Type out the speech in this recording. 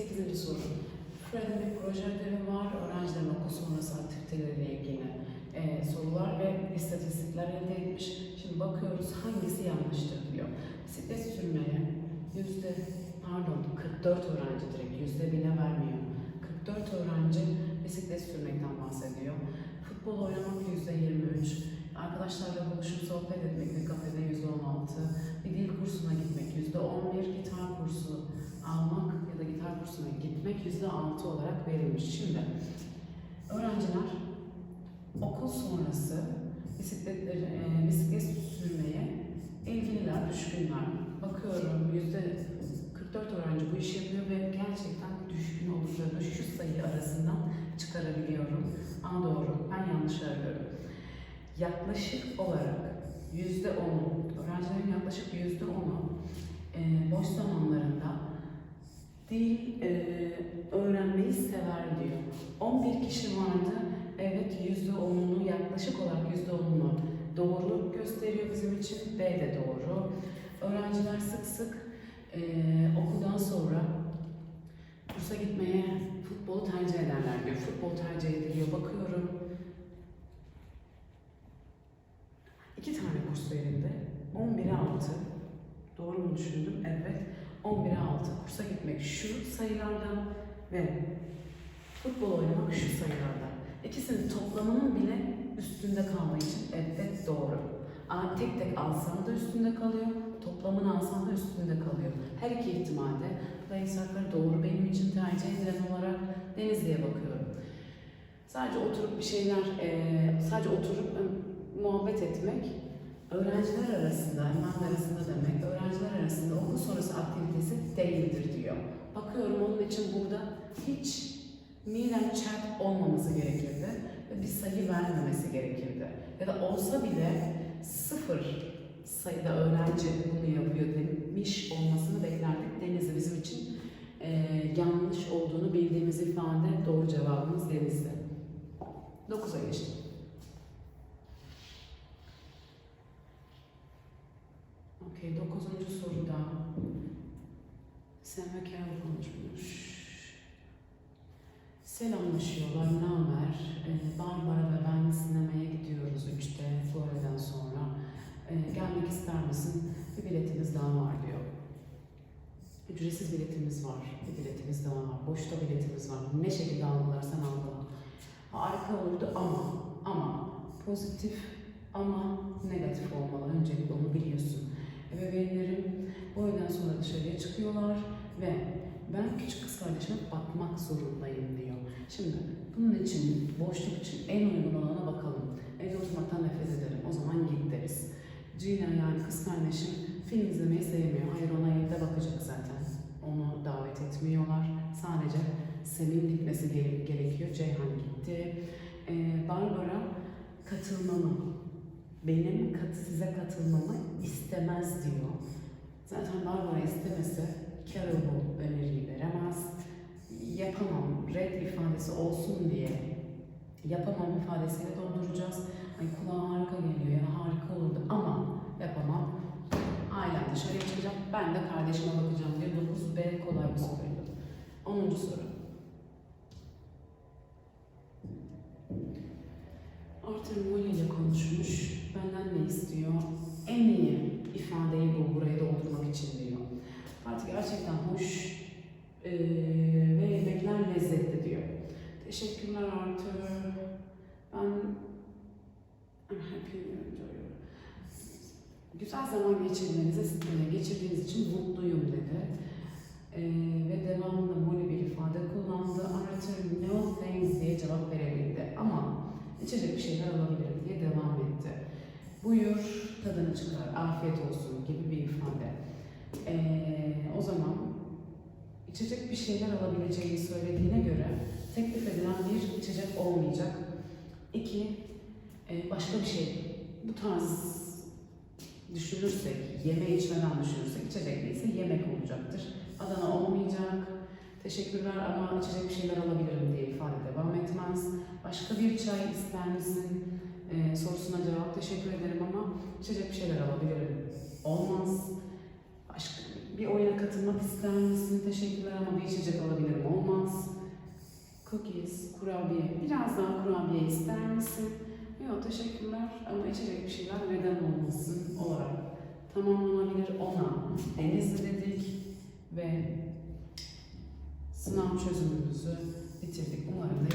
Sekizinci soru. Fred'in bir proje ödevi var. Öğrencilerin okul sonrası aktiviteleriyle ilgili e, sorular ve istatistikler elde etmiş. Şimdi bakıyoruz hangisi yanlıştır diyor. Bisiklet sürmeye yüzde pardon 44 öğrenci direkt yüzde bine vermiyor. 44 öğrenci bisiklet sürmekten bahsediyor. Futbol oynamak yüzde 23. Arkadaşlarla buluşup sohbet etmek bir kafede yüzde 16. Bir dil kursuna gitmek yüzde 11. Gitar kursu almak gitar kursuna gitmek yüzde 6 olarak verilmiş. Şimdi öğrenciler okul sonrası bisikletleri, e, bisiklet sürmeye ilgililer, düşkünler. Bakıyorum yüzde 44 öğrenci bu işi yapıyor ve gerçekten düşkün olduklarını şu sayı arasından çıkarabiliyorum. Aa doğru, ben yanlış arıyorum. Yaklaşık olarak yüzde onu, öğrencilerin yaklaşık yüzde onu e, boş zamanlarında e, öğrenmeyi sever diyor. 11 kişi vardı, evet yüzde onunu yaklaşık olarak yüzde onunu doğru gösteriyor bizim için, B de doğru. Öğrenciler sık sık e, okuldan sonra kursa gitmeye futbolu tercih ederler diyor. Futbol tercih ediliyor. Bakıyorum. İki tane kurs verildi. 11'e 6. Doğru mu düşündüm? Evet. 11'e 6. Kursa gitmek şu sayılardan ve futbol oynamak şu sayılardan. İkisinin toplamının bile üstünde kaldığı için evet doğru. Aa, tek tek alsam da üstünde kalıyor, toplamını alsam da üstünde kalıyor. Her iki ihtimalde Play Soccer doğru benim için tercih edilen olarak Denizli'ye bakıyorum. Sadece oturup bir şeyler, eee, sadece oturup e, muhabbet etmek öğrenciler arasında, hemen arasında demek, öğrenciler arasında okul sonrası aktivitesi değildir diyor. Bakıyorum onun için burada hiç Miren chat olmaması gerekirdi ve bir sayı vermemesi gerekirdi. Ya da olsa bile sıfır sayıda öğrenci bunu yapıyor demiş olmasını beklerdik. Denizli bizim için eee, yanlış olduğunu bildiğimiz ifade doğru cevabımız Denizli. 9'a geçtim. Carol konuşmuş. Selamlaşıyorlar, ne haber? Ee, Barbara ve ben sinemaya gidiyoruz 3'te Florida'dan sonra. Ee, gelmek ister misin? Bir biletimiz daha var diyor. Ücretsiz biletimiz var, bir biletimiz daha var. Boşta biletimiz var. Ne şekilde algılarsan algıla. Harika olurdu ama, ama pozitif ama negatif olmalı. Öncelikle onu biliyorsun. Ebeveynlerim bu öğleden sonra dışarıya çıkıyorlar ve ben küçük kız kardeşime bakmak zorundayım diyor. Şimdi bunun için, boşluk için en uygun olana bakalım. Evde oturmaktan nefret ederim. O zaman git deriz. Gina yani kız kardeşim film izlemeyi sevmiyor. Hayır ona evde bakacak zaten. Onu davet etmiyorlar. Sadece Sem'in gitmesi gere- gerekiyor. Ceyhan gitti. Ee, Barbara katılmamı, benim katı size katılmamı istemez diyor. Zaten Barbara istemese Carol bu öneriyi veremez. Yapamam, red ifadesi olsun diye yapamam ifadesiyle dolduracağız. Ay kulağa harika geliyor ya harika olurdu ama yapamam. Ailem dışarıya çıkacak, ben de kardeşime bakacağım diye 9B kolay bir soruydu. 10. soru. Arthur Molly ile konuşmuş. Benden ne istiyor? En iyi ifadeyi bul buraya doldurmak için diyor. Fatih gerçekten hoş eee, ve yemekler lezzetli diyor. Teşekkürler Arthur. Ben I'm happy you enjoy your- Güzel zaman geçirmenize, e, geçirdiğiniz için mutluyum dedi. Eee, ve devamında Molly bir ifade kullandı. Arthur no thanks diye cevap verebildi. İçecek bir şeyler alabilirim diye devam etti. Buyur, tadını çıkar, afiyet olsun gibi bir ifade. Ee, o zaman içecek bir şeyler alabileceğini söylediğine göre teklif edilen bir içecek olmayacak. İki, e, başka bir şey. Bu tarz düşünürsek, yeme içmeden düşünürsek içecek değilse yemek olacaktır. Adana olmayacak. Teşekkürler ama içecek bir şeyler alabilirim diye ifade devam etmez. Başka bir çay ister misin? Ee, sorusuna cevap teşekkür ederim ama içecek bir şeyler alabilirim. Olmaz. Başka Bir oyuna katılmak ister misin? Teşekkürler ama bir içecek alabilirim. Olmaz. Cookies, kurabiye. Biraz daha kurabiye ister misin? Yok teşekkürler ama içecek bir şeyler neden olmasın olarak tamamlanabilir ona. Denizli dedik ve sınav çözümümüzü bitirdik. Umarım da